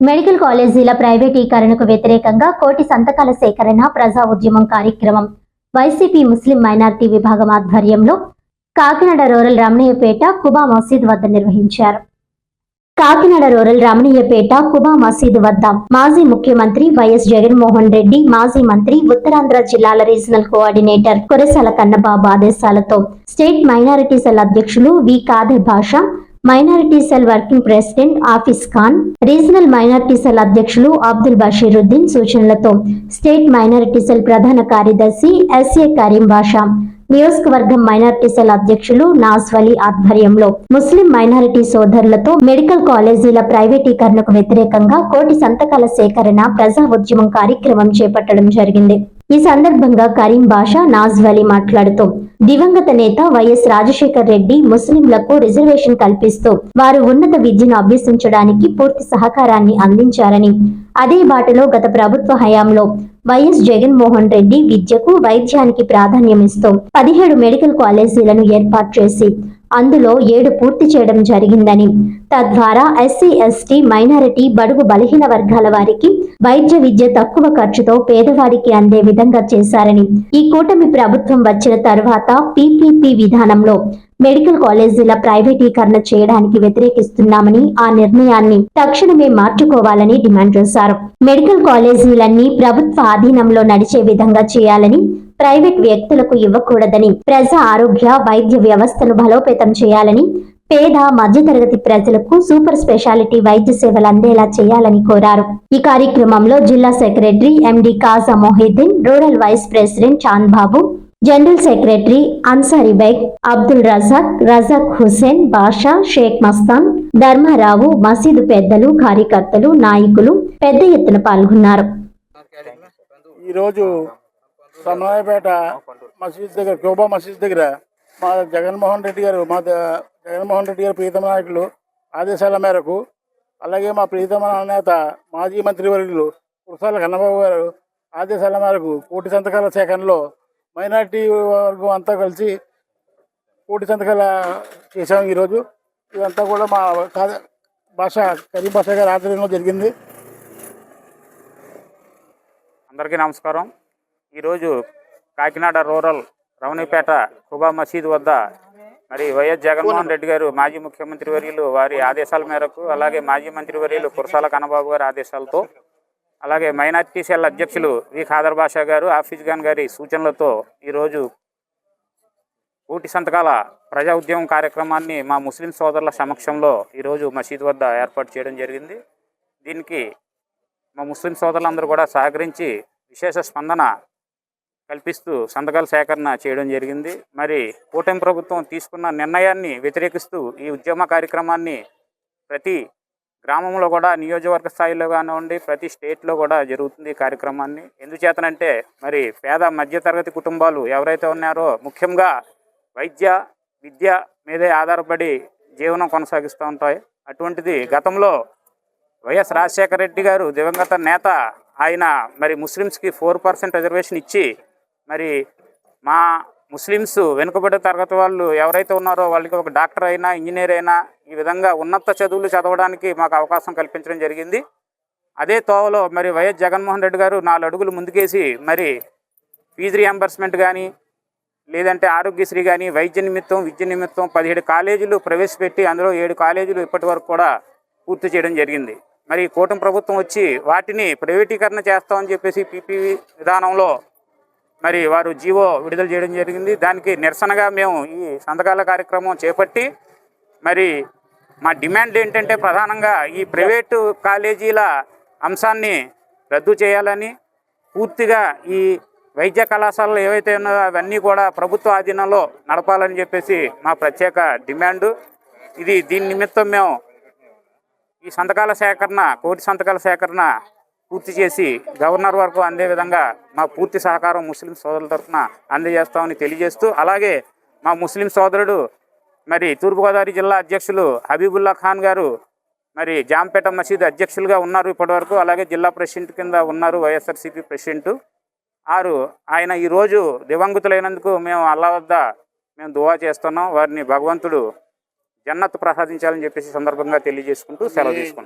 Medical కాలేజీల ప్రైవేటీకరణకు వ్యతిరేకంగా కోటి సంతకాల సేకరణ ప్రజా ఉద్యమం కార్యక్రమం. వైసీపీ ముస్లిం మైనార్టీ విభాగం ఆధ్వర్యంలో కాకినాడ రూరల్ రమణీయపేట కుబా మసీద్ వద్ద నిర్వహించారు. కాకినాడ రూరల్ రమణీయపేట కుబా మసీద్ వద్ద మాజీ ముఖ్యమంత్రి వైఎస్ జగన్మోహన్ రెడ్డి మాజీ మంత్రి ఉత్తరాంధ్ర జిల్లాల రీజనల్ కోఆర్డినేటర్ కురసాల కన్నబాబు ఆదేశాలతో స్టేట్ మైనారిటీ సెల్ అధ్యక్షులు వి కాదే భాషా minority cell working president Afees Khan regional minority cell అధ్యక్షులు అబ్దుల్ బషీరుద్దీన్ సూచనలతో స్టేట్ మైనారిటీ సెల్ ప్రధాన కార్యదర్శి ఎస్ఏ కరీం బాషా నియోజకవర్గం మైనారిటీ సెల్ అధ్యక్షులు నాస్ వలీ ఆధ్వర్యంలో ముస్లిం మైనారిటీ సోదరులతో మెడికల్ కాలేజీల ప్రైవేటీకరణకు వ్యతిరేకంగా కోటి సంతకాల సేకరణ ప్రజా ఉద్యమం కార్యక్రమం చేపట్టడం జరిగింది. ఈ సందర్భంగా కరీం బాషా నాజ్ వలీ మాట్లాడుతూ దివంగత నేత వైఎస్ రాజశేఖర్ రెడ్డి ముస్లింలకు రిజర్వేషన్ కల్పిస్తూ వారు ఉన్నత విద్యను అభ్యసించడానికి పూర్తి సహకారాన్ని అందించారని. అదే బాటలో గత ప్రభుత్వ హయాంలో వైఎస్ జగన్మోహన్ రెడ్డి విద్యకు వైద్యానికి ప్రాధాన్యమిస్తూ పదిహేడు మెడికల్ కాలేజీలను ఏర్పాటు చేసి అందులో ఏడు పూర్తి చేయడం జరిగిందని. తద్వారా ఎస్సీ ఎస్టీ మైనారిటీ బడుగు బలహీన వర్గాల వారికి వైద్య విద్య తక్కువ ఖర్చుతో పేదవారికి అందే విధంగా చేశారని. ఈ కూటమి ప్రభుత్వం వచ్చిన తర్వాత పీపీపీ విధానంలో మెడికల్ కాలేజీల ప్రైవేటీకరణ చేయడానికి వ్యతిరేకిస్తున్నామని ఆ నిర్ణయాన్ని తక్షణమే మార్చుకోవాలని డిమాండ్ చేశారు. మెడికల్ కాలేజీలన్నీ ప్రభుత్వ ఆధీనంలో నడిచే విధంగా చేయాలని ప్రైవేట్ వ్యక్తులకు ఇవ్వకూడదని ప్రజా ఆరోగ్య వైద్య వ్యవస్థను బలోపేతం చేయాలని పేద మధ్యతరగతి ప్రజలకు సూపర్ స్పెషాలిటీ వైద్య సేవలు అందేలా చేయాలని కోరారు. ఈ కార్యక్రమంలో జిల్లా secretary MD Khaja Mohiddin rural vice president Chand Babu general secretary Ansari Baig Abdul Razak Razak Hussain Basha Shaik Mastan Dharmarao మసీదు పెద్దలు కార్యకర్తలు నాయకులు పెద్ద ఎత్తున పాల్గొన్నారు. ఈరోజు సన్నాయపేట మసీద్ దగ్గర క్యూబా మసీద్ దగ్గర మా జగన్మోహన్ రెడ్డి గారు మా జగన్మోహన్ రెడ్డి గారు ప్రీతమ నాయకులు ఆదేశాల మేరకు అలాగే మా ప్రీతమ నేత మాజీ మంత్రివర్యులు కురసాల కన్నబాబు గారు ఆదేశాల మేరకు కోటి సంతకాల సేకరణలో మైనార్టీ వర్గం అంతా కలిసి కోటి సంతకాల చేశాము ఈరోజు. ఇదంతా కూడా మా కా- భాష కరీం భాష గారి ఆధ్వర్యంలో జరిగింది. అందరికీ నమస్కారం. ఈరోజు కాకినాడ రూరల్ రవణిపేట కుబా మసీద్ వద్ద మరి వైఎస్ జగన్మోహన్ రెడ్డి గారు మాజీ ముఖ్యమంత్రి వర్యులు వారి ఆదేశాల మేరకు అలాగే మాజీ మంత్రి వర్యులు కురసాల కన్నబాబు గారి ఆదేశాలతో అలాగే మైనార్టీ సెల్ అధ్యక్షులు వి. ఖాదర్ బాషా గారు ఆఫీజ్ ఖాన్ గారి సూచనలతో ఈరోజు ఊటి సంతకాల ప్రజా ఉద్యమం కార్యక్రమాన్ని మా ముస్లిం సోదరుల సమక్షంలో ఈరోజు మసీద్ వద్ద ఏర్పాటు చేయడం జరిగింది. దీనికి మా ముస్లిం సోదరులందరూ కూడా సహకరించి విశేష స్పందన కల్పిస్తూ సంతకాల సేకరణ చేయడం జరిగింది. మరి కూటమి ప్రభుత్వం తీసుకున్న నిర్ణయాన్ని వ్యతిరేకిస్తూ ఈ ఉద్యమ కార్యక్రమాన్ని ప్రతి గ్రామంలో కూడా నియోజకవర్గ స్థాయిలో కానివ్వండి ప్రతి స్టేట్లో కూడా జరుగుతుంది ఈ కార్యక్రమాన్ని. ఎందుచేతనంటే మరి పేద మధ్యతరగతి కుటుంబాలు ఎవరైతే ఉన్నారో ముఖ్యంగా వైద్య విద్య మీదే ఆధారపడి జీవనం కొనసాగిస్తూ ఉంటాయి. అటువంటిది గతంలో వైఎస్ రాజశేఖర రెడ్డి గారు దివంగత నేత ఆయన మరి ముస్లిమ్స్కి ఫోర్ పర్సెంట్ రిజర్వేషన్ ఇచ్చి మరి మా ముస్లిమ్స్ వెనుకబడే తరగతి వాళ్ళు ఎవరైతే ఉన్నారో వాళ్ళకి ఒక డాక్టర్ అయినా ఇంజనీర్ అయినా ఈ విధంగా ఉన్నత చదువులు చదవడానికి మాకు అవకాశం కల్పించడం జరిగింది. అదే తోవలో మరి వైఎస్ జగన్మోహన్ రెడ్డి గారు నాలుగు అడుగులు ముందుకేసి మరి ఫీజు రియంబర్స్మెంట్ కానీ లేదంటే ఆరోగ్యశ్రీ కానీ వైద్య నిమిత్తం విద్య నిమిత్తం పదిహేడు కాలేజీలు ప్రవేశపెట్టి అందులో ఏడు కాలేజీలు ఇప్పటి వరకు కూడా పూర్తి చేయడం జరిగింది. మరి కూటమి ప్రభుత్వం వచ్చి వాటిని ప్రైవేటీకరణ చేస్తామని చెప్పేసి పీపీ విధానంలో మరి వారు జీవో విడుదల చేయడం జరిగింది. దానికి నిరసనగా మేము ఈ సంతకాల కార్యక్రమం చేపట్టి మరి మా డిమాండ్ ఏంటంటే ప్రధానంగా ఈ ప్రైవేటు కాలేజీల అంశాన్ని రద్దు చేయాలని పూర్తిగా ఈ వైద్య కళాశాలలు ఏవైతే ఉన్నాయో అవన్నీ కూడా ప్రభుత్వ ఆధీనంలో నడపాలని చెప్పేసి మా ప్రత్యేక డిమాండు. ఇది దీని నిమిత్తం మేము ఈ సంతకాల సేకరణ కోటి సంతకాల సేకరణ పూర్తి చేసి గవర్నర్ వరకు అందే విధంగా మా పూర్తి సహకారం ముస్లిం సోదరుల తరఫున అందజేస్తామని తెలియజేస్తూ అలాగే మా ముస్లిం సోదరుడు మరి తూర్పుగోదావరి జిల్లా అధ్యక్షులు హబీబుల్లా ఖాన్ గారు మరి జాంపేట మసీద్ అధ్యక్షులుగా ఉన్నారు ఇప్పటివరకు అలాగే జిల్లా ప్రెసిడెంట్ కింద ఉన్నారు వైఎస్ఆర్సీపీ ప్రెసిడెంట్ ఆరు. ఆయన ఈరోజు దివంగతులైనందుకు మేము అల్లా వద్ద మేము దువా చేస్తున్నాం. వారిని భగవంతుడు జన్నత్ ప్రసాదించాలని చెప్పేసి సందర్భంగా తెలియజేసుకుంటూ సెలవు తీసుకుంటాం